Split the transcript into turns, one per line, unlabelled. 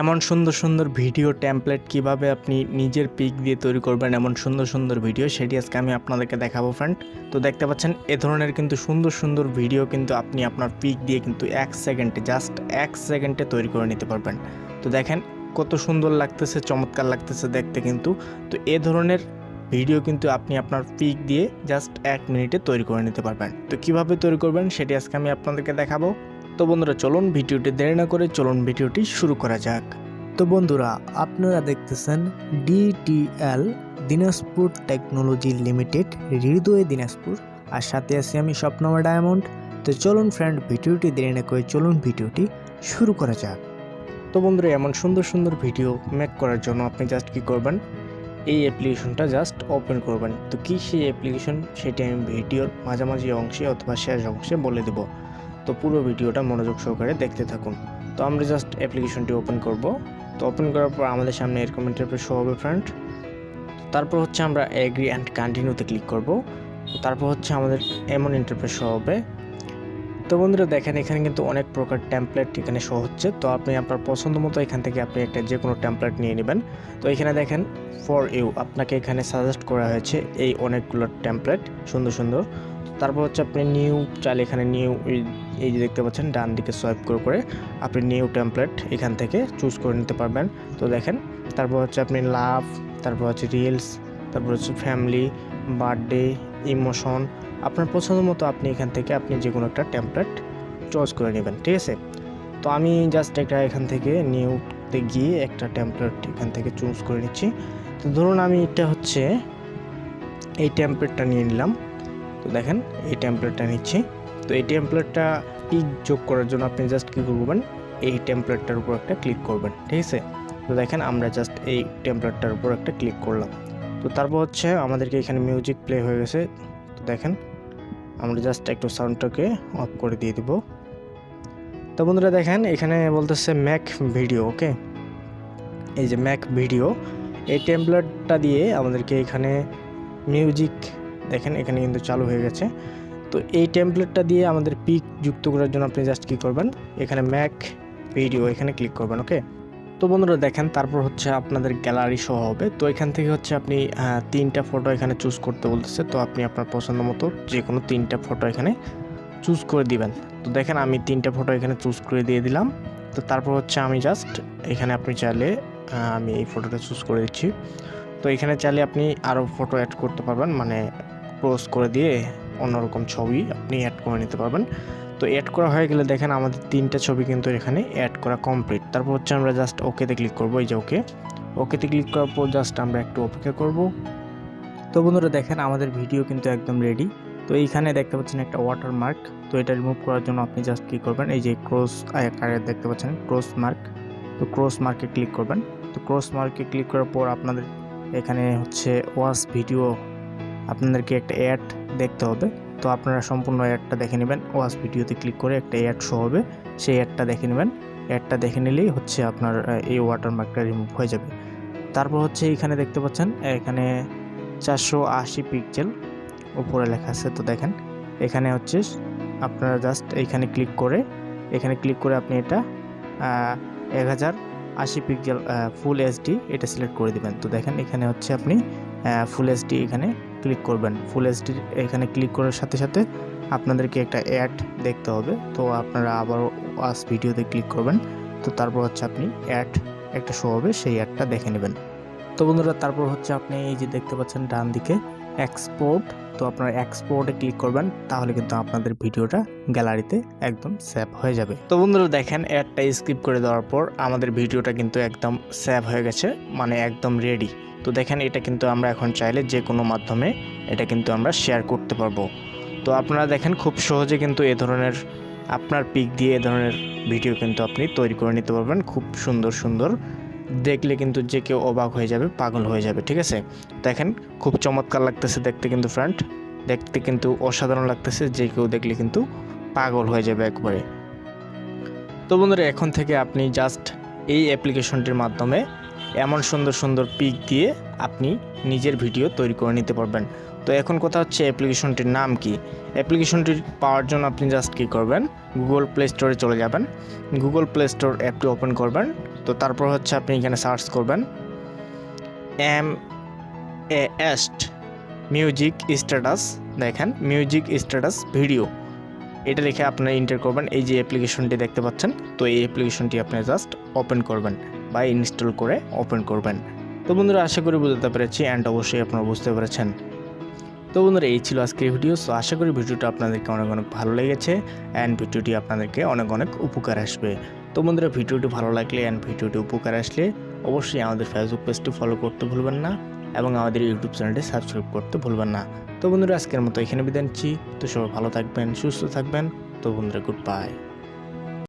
এমন সুন্দর সুন্দর ভিডিও টেমপ্লেট কীভাবে আপনি নিজের পিক দিয়ে তৈরি করবেন এমন সুন্দর সুন্দর ভিডিও, সেটি আজকে আমি আপনাদেরকে দেখাবো ফ্রেন্ড তো দেখতে পাচ্ছেন, এ ধরনের কিন্তু সুন্দর সুন্দর ভিডিও কিন্তু আপনি আপনার পিক দিয়ে কিন্তু এক সেকেন্ডে জাস্ট এক সেকেন্ডে তৈরি করে নিতে পারবেন। তো দেখেন, কত সুন্দর লাগতেছে, চমৎকার লাগতেছে দেখতে কিন্তু। তো এ ধরনের ভিডিও কিন্তু আপনি আপনার পিক দিয়ে জাস্ট এক মিনিটে তৈরি করে নিতে পারবেন। তো কীভাবে তৈরি করবেন, সেটি আজকে আমি আপনাদেরকে দেখাবো। তো বন্ধুরা, চলুন ভিডিওটি দেরি না করে চলুন ভিডিওটি শুরু করা যাক।
তো বন্ধুরা, আপনারা দেখতেছেন DTL Dinajpur technology limited, Hriday Dinajpur. আর সাথে আছি আমি স্বপ্নমা ডায়মন্ড। তো চলুন ফ্রেন্ড ভিডিওটি দেরি না করে চলুন ভিডিওটি শুরু করা যাক।
তো বন্ধুরা, এমন সুন্দর সুন্দর ভিডিও মেক করার জন্য আপনি জাস্ট কি করবেন? এই অ্যাপ্লিকেশনটা জাস্ট ওপেন করবেন। তো কী সেই অ্যাপ্লিকেশন সেটি আমি ভিডিওর মাঝামাঝি অংশে অথবা শেষ অংশে বলে দেব। তো পুরো ভিডিওটা মনোযোগ সহকারে দেখতে থাকুন। তো আমরা জাস্ট অ্যাপ্লিকেশনটি ওপেন করব। তো ওপেন করার পর আমাদের সামনে এরকম ইন্টারপ্রেস শো হবে ফ্রেন্ড তারপর হচ্ছে আমরা এগ্রি অ্যান্ড কন্টিনিউতে ক্লিক করব। তারপর হচ্ছে আমাদের এমন ইন্টারপ্রেস শো হবে। তো বন্ধুরা, দেখেন, এখানে কিন্তু অনেক প্রকার টেমপ্লেট এখানে শো হচ্ছে। তো আপনি আপনার পছন্দ মতো এখান থেকে আপনি একটা যে কোনো টেমপ্লেট নিয়ে নেবেন। তো এখানে দেখেন ফর ইউ আপনাকে এখানে সাজেস্ট করা হয়েছে এই অনেকগুলো টেমপ্লেট সুন্দর সুন্দর। তারপর হচ্ছে আপনি নিউ চাইলে এখানে নিউ এই যে দেখতে পাচ্ছেন, ডান দিকে সোয়াইপ করে করে আপনি নিউ টেমপ্লেট এখান থেকে চুজ করে নিতে পারবেন। তো দেখেন, তারপর হচ্ছে আপনি লাভ তারপর হচ্ছে রিলস তারপর হচ্ছে ফ্যামিলি বার্থডে ইমোশন আপনার পছন্দ মতো আপনি এখান থেকে আপনি যে কোনো একটা টেমপ্লেট চয়েস করে নেবেন, ঠিক আছে? তো আমি জাস্ট একটা এখান থেকে নিউতে গিয়ে একটা টেমপ্লেট এখান থেকে চুজ করে নিচ্ছি। তো ধরুন আমি এটা হচ্ছে, এই টেমপ্লেটটা নিয়ে নিলাম। তো দেখেন, এই টেমপ্লেটটা নিচ্ছি। তো এই টেমপ্লেটটা পিক যোগ করার জন্য আপনি জাস্ট কী করবেন? এই টেমপ্লেটটার উপর একটা ক্লিক করবেন, ঠিক আছে? তো দেখেন, আমরা জাস্ট এই টেমপ্লেটটার উপর একটা ক্লিক করলাম। তো তারপর হচ্ছে আমাদেরকে এখানে মিউজিক প্লে হয়ে গেছে। তো দেখেন, আমরা জাস্ট একটু সাউন্ডটাকে অফ করে দিয়ে দিব। তো বন্ধুরা দেখেন, এখানে বলতেছে ম্যাক ভিডিও ওকে এই যে ম্যাক ভিডিও এই টেমপ্লেটটা দিয়ে আমাদেরকে এখানে মিউজিক দেখেন, এখানে কিন্তু চালু হয়ে গেছে। তো এই টেমপ্লেটটা দিয়ে আমাদের পিক যুক্ত করার জন্য আপনি জাস্ট কী করবেন? এখানে ম্যাক ভিডিও এখানে ক্লিক করবেন ওকে তো বন্ধুরা দেখেন, তারপর হচ্ছে আপনাদের গ্যালারি শো হবে। তো এখান থেকে হচ্ছে আপনি তিনটা ফটো এখানে চুজ করতে বলতেছে। তো আপনি আপনার পছন্দ মতো যে কোনো তিনটা ফটো এখানে চুজ করে দিবেন। তো দেখেন, আমি তিনটা ফটো এখানে চুজ করে দিয়ে দিলাম। তো তারপর হচ্ছে আমি জাস্ট এখানে আপনি চাইলে আমি এই ফটোটা চুজ করে দিচ্ছি। তো এখানে চাইলে আপনি আরও ফটো অ্যাড করতে পারবেন মানে ক্লোজ করে দিয়ে অন্যরকম ছবি আপনি অ্যাড করে নিতে পারবেন। তো অ্যাড করা হয়ে গেলে দেখেন আমাদের তিনটা ছবি কিন্তু এখানে অ্যাড করা কমপ্লিট তারপর হচ্ছে আমরা জাস্ট ওকেতে ক্লিক করব, এই যে ওকে ওকেতে ক্লিক করার পর জাস্ট আমরা একটু অপেক্ষা করব।
তো বন্ধুরা দেখেন আমাদের ভিডিও কিন্তু একদম রেডি তো এইখানে দেখতে পাচ্ছেন একটা ওয়াটার মার্ক তো এটা রিমুভ করার জন্য আপনি জাস্ট কী করবেন, এই যে ক্রস আকারে দেখতে পাচ্ছেন ক্রস মার্ক তো ক্রস মার্কে ক্লিক করবেন। তো ক্রস মার্কে ক্লিক করার পর আপনাদের এখানে হচ্ছে ওয়াচ ভিডিও আপনাদেরকে একটা অ্যাড দেখতে হবে। তো আপনারা সম্পূর্ণ অ্যাডটা দেখে নেবেন। ওয়াচ ভিডিওতে ক্লিক করে একটা অ্যাড শো হবে। সেই অ্যাডটা দেখে নেবেন। অ্যাডটা দেখে নিলেই হচ্ছে আপনার এই ওয়াটারমার্কটা রিমুভ হয়ে যাবে। তারপর হচ্ছে এখানে দেখতে পাচ্ছেন, এখানে চারশো আশি পিক্সেল উপরে লেখা আছে। তো দেখেন, এখানে হচ্ছে আপনারা জাস্ট এইখানে ক্লিক করে, এখানে ক্লিক করে আপনি এটা এক হাজার আশি পিক্সেল ফুল এইচডি এটা সিলেক্ট করে দিবেন। তো দেখেন এখানে হচ্ছে আপনি ফুল এইচডি এখানে ক্লিক করবেন। ফুল এইচডি এখানে ক্লিক করার সাথে সাথে আপনাদেরকে একটা অ্যাড দেখতে হবে। তো আপনারা আবার ওয়াস ভিডিওতে ক্লিক করবেন। তো তারপর হচ্ছে আপনি অ্যাড একটা শো হবে, সেই অ্যাডটা দেখে নেবেন। তো বন্ধুরা, তারপর হচ্ছে আপনি এই যে দেখতে পাচ্ছেন ডান দিকে এক্সপোর্ট তো আপনারা এক্সপোর্টে ক্লিক করবেন, তাহলে কিন্তু আপনাদের ভিডিওটা গ্যালারিতে একদম সেভ হয়ে যাবে।
তো বন্ধুরা দেখেন অ্যাডটা স্কিপ করে দেওয়ার পর আমাদের ভিডিওটা কিন্তু একদম সেভ হয়ে গেছে মানে একদম রেডি তো দেখেন, এটা কিন্তু আমরা এখন চাইলে যে কোনো মাধ্যমে এটা কিন্তু আমরা শেয়ার করতে পারব। তো আপনারা দেখেন, খুব সহজে কিন্তু এ ধরনের, আপনার পিক দিয়ে এ ধরনের ভিডিও কিন্তু আপনি তৈরি করে নিতে পারবেন। খুব সুন্দর সুন্দর দেখলে কিন্তু যে কেউ অবাক হয়ে যাবে, পাগল হয়ে যাবে, ঠিক আছে? দেখেন, খুব চমৎকার লাগতেছে দেখতে কিন্তু ফ্রেন্ড দেখতে কিন্তু অসাধারণ লাগতেছে, যে কেউ দেখলে কিন্তু পাগল হয়ে যাবে একবারে। তো বন্ধুরা, এখন থেকে আপনি জাস্ট এই অ্যাপ্লিকেশনটির মাধ্যমে এমন সুন্দর সুন্দর পিক দিয়ে আপনি নিজের ভিডিও তৈরি করে নিতে পারবেন। তো এখন কথা হচ্ছে অ্যাপ্লিকেশনটির নাম কি? অ্যাপ্লিকেশনটি পাওয়ার জন্য আপনি জাস্ট কী করবেন? গুগল প্লে স্টোরে চলে যাবেন। গুগল প্লে স্টোর অ্যাপটি ওপেন করবেন। তো তারপর হচ্ছে আপনি এখানে সার্চ করবেন M A S T music status, দেখেন, মিউজিক স্ট্যাটাস ভিডিও। এটা লিখে আপনারা ইন্টার করবেন, এই যে অ্যাপ্লিকেশনটি দেখতে পাচ্ছেন, তো এই অ্যাপ্লিকেশনটি আপনি জাস্ট ওপেন করবেন বা ইনস্টল করে ওপেন করবেন। তো বন্ধুরা, আশা করি বুঝতে পেরেছি অ্যান্ড অবশ্যই আপনারা বুঝতে পেরেছেন। তো বন্ধুরা, এই ছিল আজকের ভিডিও সো আশা করি ভিডিওটা আপনাদেরকে অনেক অনেক ভালো লেগেছে অ্যান্ড ভিডিওটি আপনাদেরকে অনেক অনেক উপকার আসবে। তো বন্ধুরা, ভিডিওটি ভালো লাগলে অ্যান্ড ভিডিওটি উপকার আসলে অবশ্যই আমাদের ফেসবুক পেজটি ফলো করতে ভুলবেন না এবং আমাদের ইউটিউব চ্যানেলটি সাবস্ক্রাইব করতে ভুলবেন না। তো বন্ধুরা, আজকের মতো এখানে বিদায় নিচ্ছি। তো সবাই ভালো থাকবেন, সুস্থ থাকবেন। তো বন্ধুরা গুড বাই